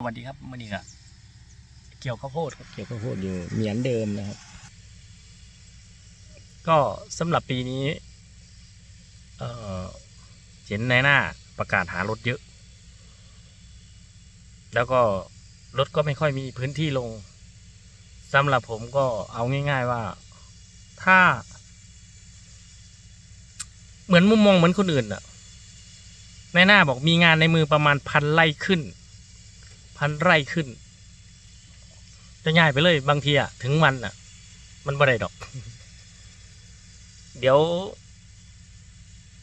สวัสดีครับมันนี่ก็เกี่ยวข้าวโพดครับเกี่ยวข้าวโพดอยู่เหมือนเดิมนะครับ ก็สำหรับปีนี้ เอ่อเห็นในหน้าประกาศหารถเยอะ แล้วก็รถก็ไม่ค่อยมีพื้นที่ลงสำหรับผมก็เอาง่าย ๆว่า ถ้า เหมือนมุมมองเหมือนคนอื่นอะในหน้าบอกมีงานในมือประมาณพันไร่ขึ้น พันไร่ขึ้น จะง่ายไปเลย บางทีอะถึงวันอะมันบ่ได้ดอก เดี๋ยว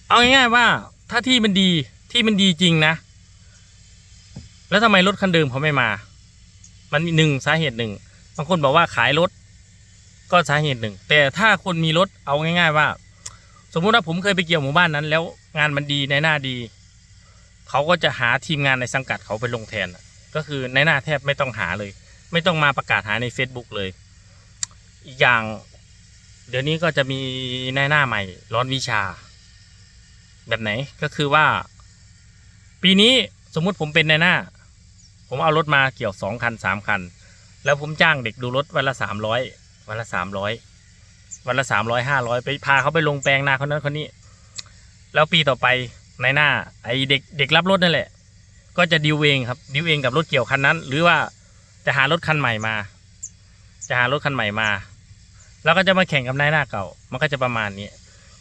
เอาง่ายๆว่า ถ้าที่มันดีที่มันดีจริงนะ แล้วทำไมรถคันเดิมเขาไม่มา มันมีหนึ่งสาเหตุหนึ่งบางคนบอกว่าขายรถ ก็สาเหตุหนึ่ง แต่ถ้าคนมีรถเอาง่าย ๆ ว่า สมมุติว่าผมเคยไปเกี่ยวหมู่บ้านนั้น แล้วงานมันดีในหน้าดี เขาก็จะหาทีมงานในสังกัดเขาไปลงแทนอะ ก็คือในหน้าแทบไม่ต้องหาเลย ไม่ต้องมาประกาศหาใน Facebook เลย อีกอย่าง เดี๋ยวนี้ก็จะมีในหน้าใหม่ ร้อนวิชา แบบไหนก็คือว่า ปีนี้สมมุติผมเป็นในหน้า ผมเอารถมาเกี่ยวสองคันสามคัน แล้วผมจ้างเด็กดูรถวันละสามร้อยวันละสามร้อยวันละสามร้อยห้าร้อยไปพาเขาไปลงแปลงนาคนนั้นคนนี้ แล้วปีต่อไปในหน้า ไอเด็กเด็กรับรถนั่นแหละ ก็จะดิวเองครับดิวเองกับรถเกี่ยวคันนั้น หรือว่าจะหารถคันใหม่มา จะหารถคันใหม่มา แล้วก็จะมาแข่งกับนายหน้าเก่า มันก็จะประมาณนี้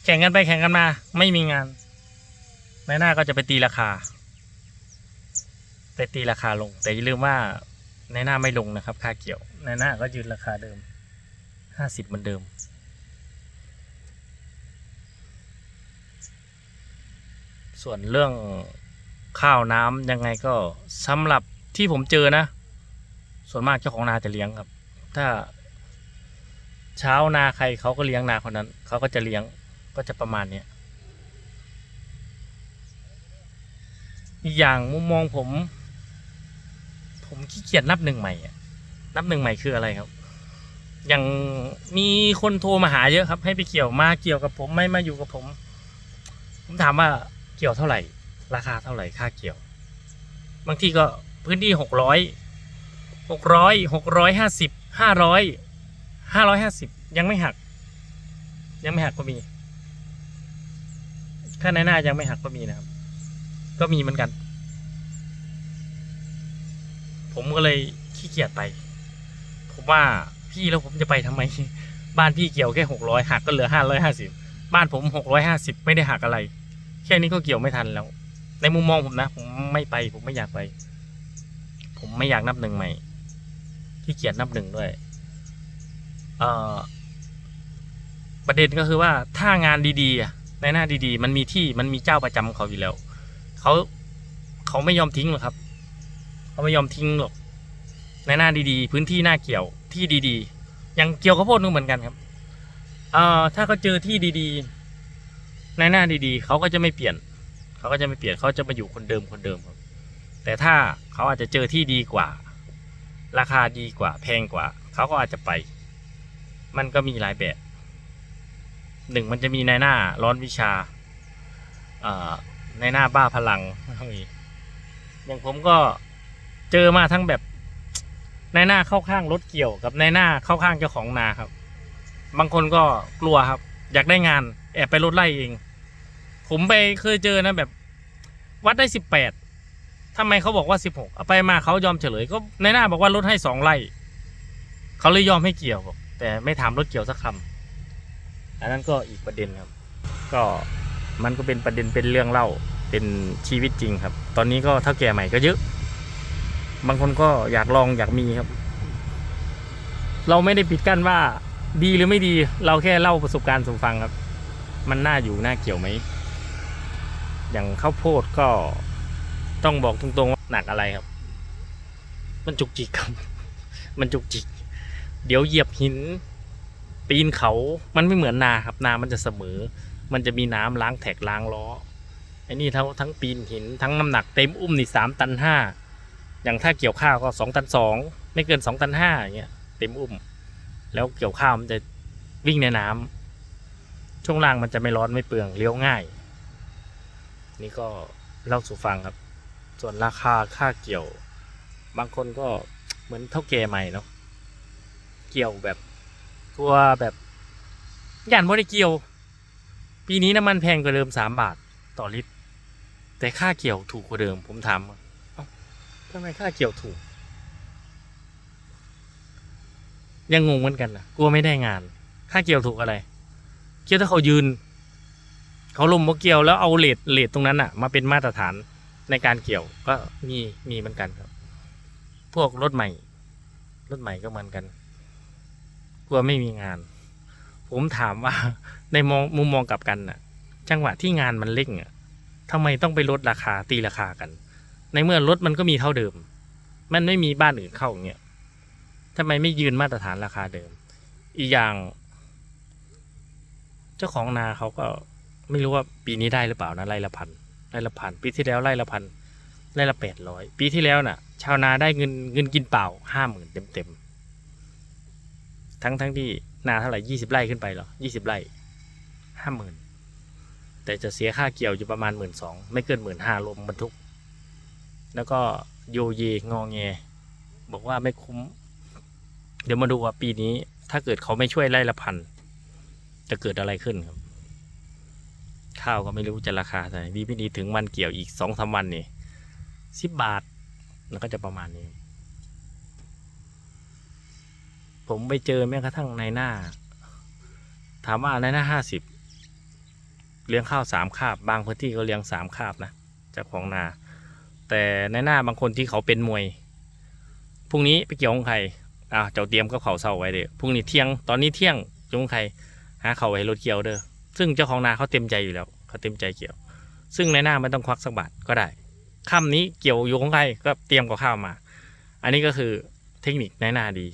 แข่งกันไปแข่งกันมา ไม่มีงานนายหน้าก็จะไปตีราคาไปตีราคาลง แต่อย่าลืมว่าในหน้าไม่ลงนะครับ ค่าเกี่ยวในหน้าก็ยืนราคาเดิมห้าสิบเหมือนเดิมส่วนเรื่อง ข้าวน้ำยังไงก็สำหรับที่ผมเจอนะ ส่วนมากเจ้าของนาจะเลี้ยงครับ ถ้า เช้านาใครเขาก็เลี้ยงนาคนนั้นเขาก็จะเลี้ยงก็จะประมาณเนี้ยอีกอย่างมุมมองผม ผมขี้เกียจนับหนึ่งใหม่อะนับหนึ่งใหม่คืออะไรครับ อย่างมีคนโทรมาหาเยอะครับ ให้ไปเกี่ยวมาเกี่ยวกับผมไม่มาอยู่กับผม ผมถามว่าเกี่ยวเท่าไหร่ ราคาเท่าไหร่ค่าเกี่ยว บางทีก็พื้นที่หกร้อยหกร้อยหกร้อยห้าสิบห้าร้อยห้าร้อยห้าสิบยังไม่หัก ยังไม่หักก็มีค่าในหน้ายังไม่หักก็มีนะครับ ก็มีเหมือนกัน ผมก็เลยขี้เกียจไป ผมว่าพี่แล้วผมจะไปทำไม บ้านพี่เกี่ยวแค่หกร้อยหักก็เหลือห้าร้อยห้าสิบบ้านผมหกร้อยห้าสิบไม่ได้หักอะไร แค่นี้ก็เกี่ยวไม่ทันแล้ว ในมุมมองผมนะ ผมไม่ไป ผมไม่อยากไป ผมไม่อยากนับหนึ่งใหม่ขี้เกียจนับหนึ่งด้วยเอ่อประเด็นก็คือว่าถ้างานดีๆในหน้าดีๆ มันมีที่มันมีเจ้าประจำของเขาอยู่แล้วเขาเขาไม่ยอมทิ้งหรอกครับเขาไม่ยอมทิ้งหรอกในหน้าดีๆ พื้นที่หน้าเกี่ยวที่ดีๆอย่างเกี่ยวข้าวโพดนู่นเหมือนกันครับเอ่อถ้าเขาเจอที่ดีๆ ในหน้าดีๆเขาก็จะไม่เปลี่ยน เขาก็จะไม่เปลี่ยนเขาจะมาอยู่คนเดิมคนเดิมครับ แต่ถ้าเขาอาจจะเจอที่ดีกว่า ราคาดีกว่า แพงกว่า เขาก็อาจจะไป มันก็มีหลายแบบหนึ่งมันจะมีในหน้าร้อนวิชาเอ่อในหน้าบ้าพลังมีอย่างผมก็เจอมาทั้งแบบในหน้าเข้าข้างรถเกี่ยวกับในหน้าเข้าข้างเจ้าของนาครับ บางคนก็กลัวครับ อยากได้งานแอบไปรถไล่เอง ผมไปเคยเจอนะแบบ วัดได้สิบแปดทำไมเขาบอกว่าสิบหกเอาไปมาเขายอมเฉลยก็ในหน้าบอกว่าลดให้สองไร่เขาเลยยอมให้เกี่ยวบอกแต่ไม่ถามรถเกี่ยวสักคำอันนั้นก็อีกประเด็นครับ ก็มันก็เป็นประเด็นเป็นเรื่องเล่าเป็นชีวิตจริงครับ ตอนนี้ก็เท่าแก่ใหม่ก็เยอะ บางคนก็อยากลองอยากมีครับ เราไม่ได้ปิดกั้นว่าดีหรือไม่ดี เราแค่เล่าประสบการณ์สู่ฟังครับ มันน่าอยู่น่าเกี่ยวไหม อย่างข้าวโพดก็ต้องบอกตรงๆว่าหนักอะไรครับ มันจุกจิกครับ มันจุกจิก เดี๋ยวเหยียบหิน ปีนเขามันไม่เหมือนนาครับ นามันจะเสมอ มันจะมีน้ำล้างแท็กล้างล้อไอ้นี่ทั้งทั้งปีนหินทั้งน้ำหนักเต็มอุ้มนี่สามตันห้าอย่างถ้าเกี่ยวข้าวก็สองตันสองไม่เกินสองตันห้าอย่างเงี้ยเต็มอุ้ม แล้วเกี่ยวข้าวมันจะวิ่งในน้ำช่วงล่างมันจะไม่ร้อนไม่เปลืองเลี้ยวง่าย นี่ก็เล่าสู่ฟังครับ ส่วนราคาค่าเกี่ยว บางคนก็เหมือนเท่าแก่ใหม่เนาะเกี่ยวแบบตัวแบบย่านบ่ได้เกี่ยว ปีนี้น้ำมันแพงกว่าเดิมสามบาทต่อลิตร แต่ค่าเกี่ยวถูกกว่าเดิม ผมถามว่าทำไมค่าเกี่ยวถูก ยังงงเหมือนกันนะกลัวไม่ได้งาน ค่าเกี่ยวถูกอะไร เกี่ยวถ้าเขายืน เขาลมบ่เกี่ยวแล้วเอาเลทเลทตรงนั้นอะมาเป็นมาตรฐานในการเกี่ยวก็มีมีเหมือนกันครับ พวกรถใหม่รถใหม่ก็เหมือนกันกลัวไม่มีงาน ผมถามว่าในมองมุมมองกลับกันน่ะ จังหวะที่งานมันเร่งอะทำไมต้องไปลดราคาตีราคากัน ในเมื่อรถมันก็มีเท่าเดิม มันไม่มีบ้านอื่นเข้าอย่างเงี้ยทำไมไม่ยืนมาตรฐานราคาเดิม อีกอย่าง เจ้าของนาเขาก็ ไม่รู้ว่าปีนี้ได้หรือเปล่านะไร่ละพันไร่ละพันปีที่แล้วไร่ละพันไร่ละแปดร้อยปีที่แล้วน่ะ ชาวนาได้เงินเงินกินเปล่าห้าหมื่นเต็มเต็มๆทั้งทั้งที่นาเท่าไหร่ยี่สิบไร่ขึ้นไปเหรอยี่สิบไร่ห้าหมื่นแต่จะเสียค่าเกี่ยวอยู่ประมาณหมื่นสองไม่เกินหมื่นห้ารวมบรรทุก แล้วก็โยเยงองแง บอกว่าไม่คุ้ม เดี๋ยวมาดูว่าปีนี้ถ้าเกิดเขาไม่ช่วยไร่ละพันจะเกิดอะไรขึ้นครับ ข้าวก็ไม่รู้จะราคาเท่าไหร่ดีไม่ดีถึงวันเกี่ยวอีกสองสามวันนี่สิบบาทแล้วก็จะประมาณนี้ ผมไปเจอแม้กระทั่งในหน้า ถามว่าในหน้าห้าสิบเลี้ยงข้าวสามคาบ บางพื้นที่ก็เลี้ยงสามคาบนะเจ้าของนา แต่ในหน้าบางคนที่เขาเป็นมวยพรุ่งนี้ไปเกี่ยวของใครอ่าเจ้าเตรียมก็เขาเศร้าไว้เด้อพรุ่งนี้เที่ยงตอนนี้เที่ยงจงใครหาเขาไว้รถเกี่ยวเด้อ ซึ่งเจ้าของนาเขาเต็มใจอยู่แล้วเขาเต็มใจเกี่ยว ซึ่งในหน้าไม่ต้องควักสักบาทก็ได้ค่ำนี้เกี่ยวอยู่ของใครก็เตรียมกับข้าวมา อันนี้ก็คือเทคนิคในหน้าดี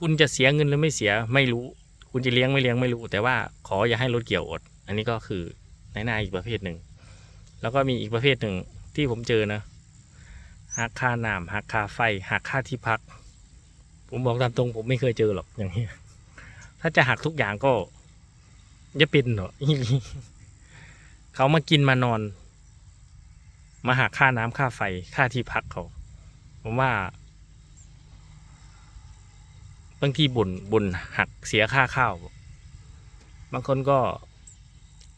คุณจะเสียเงินหรือไม่เสียไม่รู้ คุณจะเลี้ยงไม่เลี้ยงไม่รู้ แต่ว่าขออย่าให้รถเกี่ยวอด อันนี้ก็คือในหน้าอีกประเภทหนึ่ง แล้วก็มีอีกประเภทหนึ่งที่ผมเจอนะหักค่าน้ำหักค่าไฟหักค่าที่พัก ผมบอกตามตรงผมไม่เคยเจอหรอกอย่างนี้ถ้าจะหักทุกอย่างก็ จะเป็นเหรออีลีเขามากินมานอน มาหักค่าน้ำค่าไฟค่าที่พักเขา ผมว่าบางทีบ่นบ่นหักเสียค่าข้าว บางคนก็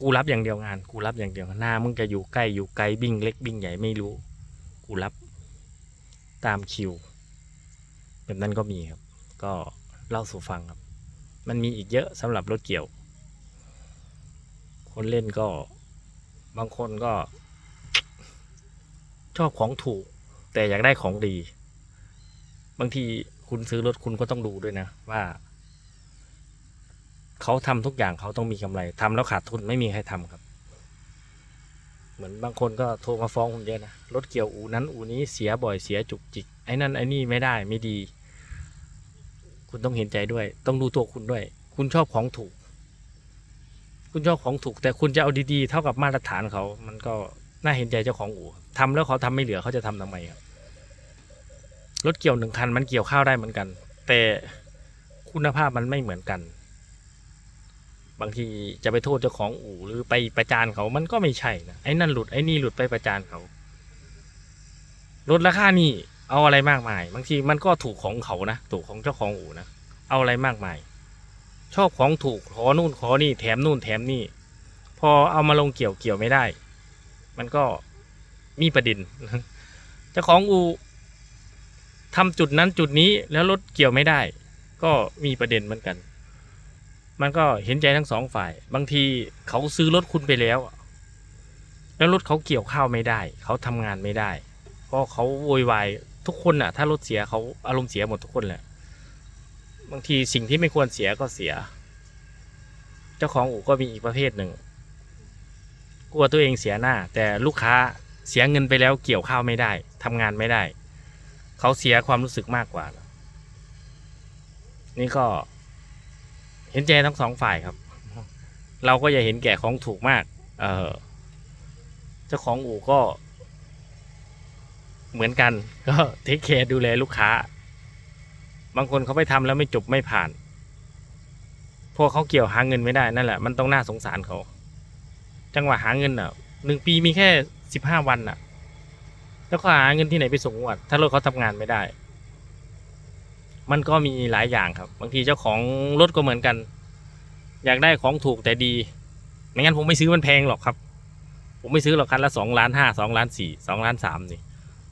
กูรับอย่างเดียวงาน กูรับอย่างเดียวหน้ามึงจะอยู่ใกล้อยู่ไกลบิ้งเล็กบิ้งใหญ่ไม่รู้ กูรับตามคิว แบบนั้นก็มีครับ ก็เล่าสู่ฟังครับ มันมีอีกเยอะสำหรับรถเกี่ยว คนเล่นก็บางคนก็ ชอบของถูก แต่อยากได้ของดี บางทีคุณซื้อรถคุณก็ต้องดูด้วยนะ ว่า เขาทำทุกอย่างเขาต้องมีกำไรทำแล้วขาดทุนไม่มีใครทำครับ เหมือนบางคนก็โทรมาฟ้องผมเยอะนะรถเกี่ยวอูนั้นอูนี้เสียบ่อยเสียจุกจิกไอ้นั่นไอ้นี่ไม่ได้ไม่ดี คุณต้องเห็นใจด้วย ต้องดูตัวคุณด้วย คุณชอบของถูก คุณชอบของถูกแต่คุณจะเอาดีๆ เท่ากับมาตรฐานเขา มันก็น่าเห็นใจเจ้าของอู่ทำแล้วเขาทำไม่เหลือเขาจะทำทำไมครับรถเกี่ยวหนึ่งคันมันเกี่ยวข้าวได้เหมือนกัน แต่คุณภาพมันไม่เหมือนกัน บางทีจะไปโทษเจ้าของอู่หรือไปประจานเขามันก็ไม่ใช่นะไอ้นั่นหลุดไอ้นี่หลุดไปประจานเขาลดราคานี่เอาอะไรมากมาย บางทีมันก็ถูกของเขานะถูกของเจ้าของอู่นะเอาอะไรมากมาย ชอบของถูกขอนู่นขอนี่แถมนู่นแถมนี่ พอเอามาลงเกี่ยวเกี่ยวไม่ได้ มันก็มีประเด็นเจ้าของอู่ทำจุดนั้นจุดนี้แล้วรถเกี่ยวไม่ได้ ก็มีประเด็นเหมือนกัน มันก็เห็นใจทั้งสองฝ่าย บางทีเขาซื้อรถคุณไปแล้ว แล้วรถเขาเกี่ยวข้าวไม่ได้ เขาทำงานไม่ได้ เพราะเขาโวยวายทุกคนน่ะถ้ารถเสียเขาอารมณ์เสียหมดทุกคนแหละ บางทีสิ่งที่ไม่ควรเสียก็เสีย เจ้าของอู่ก็มีอีกประเภทหนึ่ง กลัวตัวเองเสียหน้า แต่ลูกค้าเสียเงินไปแล้วเกี่ยวข้าวไม่ได้ทำงานไม่ได้ เขาเสียความรู้สึกมากกว่า นี่ก็ เห็นใจทั้งสองฝ่ายครับ เราก็อย่าเห็นแก่ของถูกมาก เออเจ้าของอู่ก็ เหมือนกัน ก็เทคแคร์ดูแลลูกค้า บางคนเขาไปทำแล้วไม่จบไม่ผ่าน พวกเขาเกี่ยวหาเงินไม่ได้นั่นแหละ มันต้องน่าสงสารเขา จังหวะหาเงินอะหนึ่งปีมีแค่สิบห้าวันอะ แล้วเขาหาเงินที่ไหนไปส่งงวดถ้ารถเขาทำงานไม่ได้ มันก็มีหลายอย่างครับ บางทีเจ้าของรถก็เหมือนกัน อยากได้ของถูกแต่ดี ไม่งั้นผมไม่ซื้อมันแพงหรอกครับ ผมไม่ซื้อหรอกคันละสองล้านห้าสองล้านสี่สองล้านสามนี่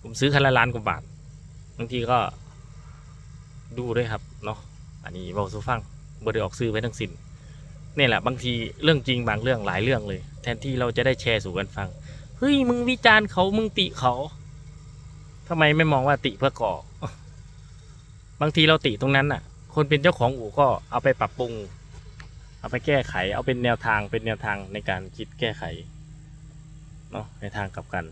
ผมซื้อคันละล้านกว่าบาท บางทีก็ ดูด้วยครับเนาะอันนี้เบาสูฟังบริออกซื้อไว้ทั้งสิน้นนี่แหละบางทีเรื่องจริงบางเรื่องหลายเรื่องเลย แทนที่เราจะได้แชร์สู่กันฟังเฮ้ยมึงวิจารณ์เขามึงติเขาทำไมไม่มองว่าติเพื่อก่อ บางทีเราติตรงนั้นน่ะ คนเป็นเจ้าของอู่ก็เอาไปปรับปรุง เอาไปแก้ไข เอาเป็นแนวทางเป็นแนวทางในการคิดแก้ไขเนาะในทางกลับกัน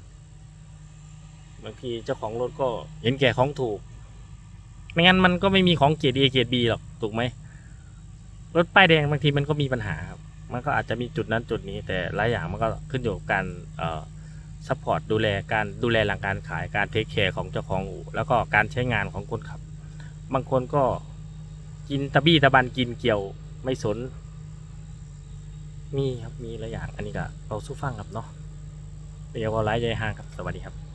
บางทีเจ้าของรถก็เห็นแก่ของถูก ไม่งั้นมันก็ไม่มีของเกียรด A เกียรด B หรอกถูกไหมรถป้ายแดงบางทีมันก็มีปัญหาครับมันก็อาจจะมีจุดนั้นจุดนี้ แต่หลายอย่างมันก็ขึ้นอยู่กับการเอ่อซัพพอร์ตดูแลการดูแลหลังการขายการเทคแคร์ของเจ้าของอู่แล้วก็การใช้งานของคนขับ บางคนก็กินตะบี้ตะบันกินเกี่ยวไม่สน มีครับมีหลายอย่างอันนี้ก็เราสู้ฟังครับเนาะเดี๋ยวก็ไลฟ์ใจห่างครับสวัสดีครับ